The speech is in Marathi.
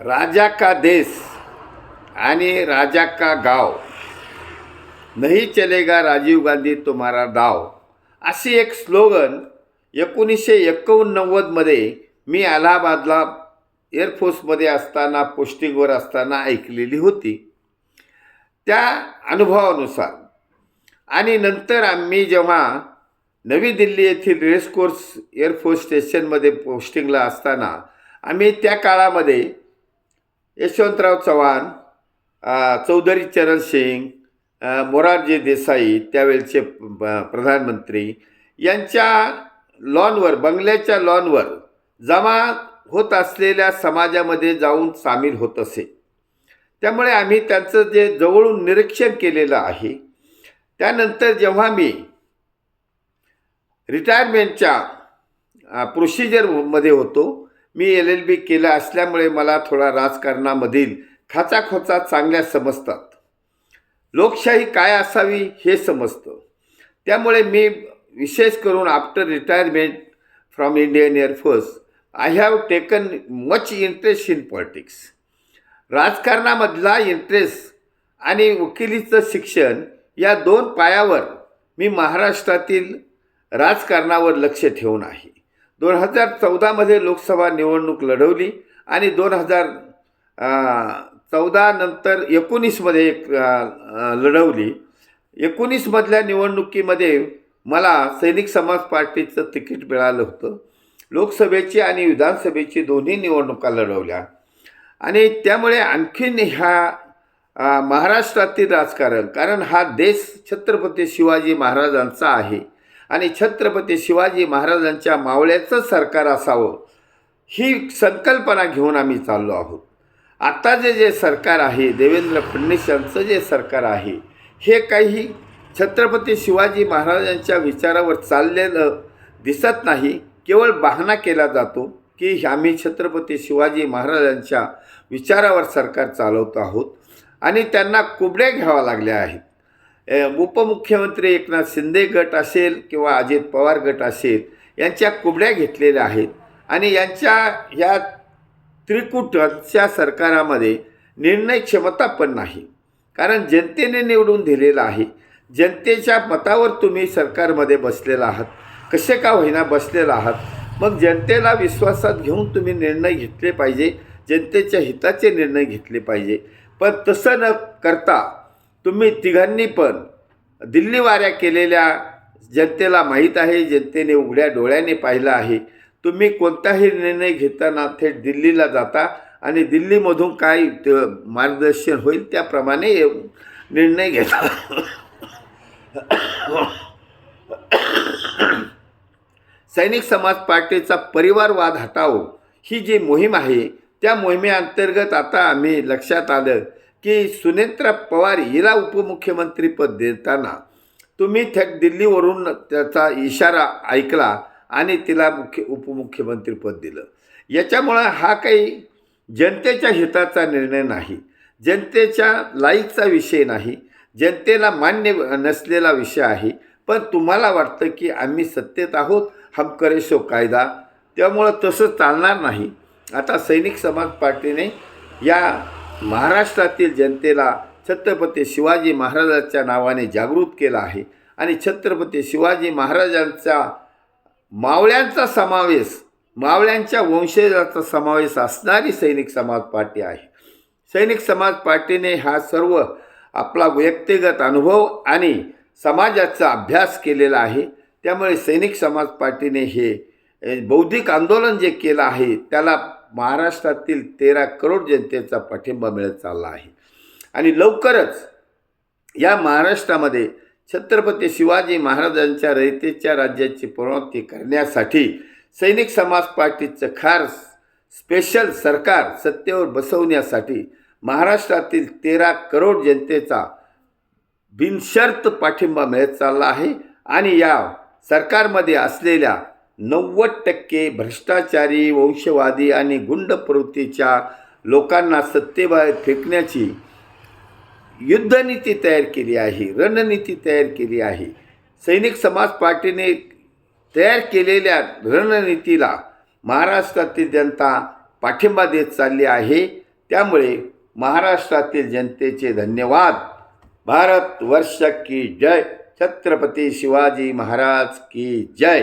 राजा का देश आणि राजा का गाव? नाही चलेगा राजीव गांधी तुम्हारा डाव. अशी एक स्लोगन एकोणीसशे एकोणनव्वदमध्ये मी अलाहाबादला एअरफोर्समध्ये असताना पोस्टिंगवर असताना ऐकलेली होती. त्या अनुभवानुसार आणि नंतर आम्ही जेव्हा नवी दिल्ली येथील रेसकोर्स एअरफोर्स स्टेशनमध्ये पोस्टिंगला असताना आम्ही त्या काळामध्ये यशवंतराव चव्हाण चौधरी चरण सिंग मोरारजी देसाई त्यावेळचे प्रधानमंत्री यांच्या लॉनवर बंगल्याच्या लॉनवर जमा होत असलेल्या समाजामध्ये जाऊन सामील होत असे. त्यामुळे आम्ही त्यांचं जे जवळून निरीक्षण केलेलं आहे त्यानंतर जेव्हा मी रिटायरमेंटच्या प्रोसिजरमध्ये होतो मी एल एल बी केलं असल्यामुळे मला थोडा राजकारणामधील खाचाखोचा चांगल्या समजतात. लोकशाही काय असावी हे समजतं. त्यामुळे मी विशेष करून after retirement from Indian air force I have taken much interest in politics राजकारणामधला interest आणि वकिलीचं शिक्षण या दोन पायावर मी महाराष्ट्रातील राजकारणावर लक्ष ठेवून आहे. दोन हजार चौदामध्ये लोकसभा निवडणूक लढवली आणि दोन हजार चौदा नंतर एकोणीसमध्ये एक लढवली. एकोणीसमधल्या निवडणुकीमध्ये मला सैनिक समाज पार्टीचं तिकीट मिळालं होतं. लोकसभेची आणि विधानसभेची दोन्ही निवडणुका लढवल्या. आणि त्यामुळे आणखीन ह्या महाराष्ट्रातील राजकारण कारण हा देश छत्रपती शिवाजी महाराजांचा आहे. आणि छत्रपती शिवाजी महाराजांच्या मावळ्याचं सरकार असावं ही संकल्पना घेऊन आम्ही चाललो आहोत. आत्ता जे जे सरकार आहे देवेंद्र फडणवीस यांचं जे सरकार आहे हे काही छत्रपती शिवाजी महाराजांच्या विचारावर चाललेलं दिसत नाही केवळ बहाणा केला जातो की आम्ही छत्रपती शिवाजी महाराजांच्या विचारावर सरकार चालवतो आहोत आणि त्यांना कुबड्या घ्यावा लागल्या आहेत. उपमुख्यमंत्री एकनाथ शिंदे गट असेल किंवा अजित पवार गट असेल यांच्या कुबड्या घेतलेल्या आहेत. आणि यांच्या या त्रिकुटाच्या सरकारामध्ये निर्णय क्षमता पण नाही. कारण जनतेने निवडून दिलेलं आहे. जनतेच्या मतावर तुम्ही सरकारमध्ये बसलेला आहात. कसे का होईना बसलेला आहात? मग जनतेला विश्वासात घेऊन तुम्ही निर्णय घेतले पाहिजे. जनतेच्या हिताचे निर्णय घेतले पाहिजे. पण तसं न करता तुम्ही तिघांनी पण दिल्ली वाऱ्या केलेल्या जनतेला माहीत आहे जनतेने उघड्या डोळ्याने पाहिलं आहे. तुम्ही कोणताही निर्णय घेताना थेट दिल्लीला जाता आणि दिल्लीमधून काय मार्गदर्शन होईल त्याप्रमाणे निर्णय घेता. सैनिक समाज पार्टीचा परिवारवाद हटाओ ही जी मोहीम आहे त्या मोहिमेअंतर्गत आता आम्ही लक्षात आलं की सुनेत्रा पवार हिला उपमुख्यमंत्रीपद देताना तुम्ही थेट दिल्लीवरून त्याचा इशारा ऐकला आणि तिला मुख्य उपमुख्यमंत्रीपद दिलं. याच्यामुळं हा काही जनतेच्या हिताचा निर्णय नाही जनतेच्या लाईकचा विषय नाही जनतेला मान्य नसलेला विषय आहे. पण तुम्हाला वाटतं की आम्ही सत्तेत आहोत हम करेशो कायदा. त्यामुळं तसं चालणार नाही. आता सैनिक समाज पार्टीने या महाराष्ट्रातील जनतेला छत्रपती शिवाजी महाराजांच्या नावाने जागृत केलं आहे आणि छत्रपती शिवाजी महाराजांचा मावळ्यांचा समावेश मावळ्यांच्या वंशजाचा समावेश असणारी सैनिक समाज पार्टी आहे. सैनिक समाज पार्टीने हा सर्व आपला व्यक्तिगत अनुभव आणि समाजाचा अभ्यास केलेला आहे. त्यामुळे सैनिक समाज पार्टीने हे बौद्धिक आंदोलन जे केलं आहे त्याला महाराष्ट्रातील तेरा करोड जनतेचा पाठिंबा मिळत चालला आहे. आणि लवकरच या महाराष्ट्रामध्ये छत्रपती शिवाजी महाराजांच्या रयतेच्या राज्याची पुनरावृत्ती करण्यासाठी सैनिक समाज पार्टीचं खार स्पेशल सरकार सत्तेवर बसवण्यासाठी महाराष्ट्रातील तेरा करोड जनतेचा बिनशर्त पाठिंबा मिळत चालला आहे. आणि या सरकारमध्ये असलेल्या नव्वद टक्के भ्रष्टाचारी वंशवादी आणि गुंड प्रवृत्तीच्या लोकांना सत्तेबाहेर फेकण्याची युद्धनीती तयार केली आहे रणनीती तयार केली आहे. सैनिक समाज पार्टीने तयार केलेल्या रणनीतीला महाराष्ट्रातील जनता पाठिंबा देत चालली आहे. त्यामुळे महाराष्ट्रातील जनतेचे धन्यवाद. भारत वर्ष की जय. छत्रपती शिवाजी महाराज की जय.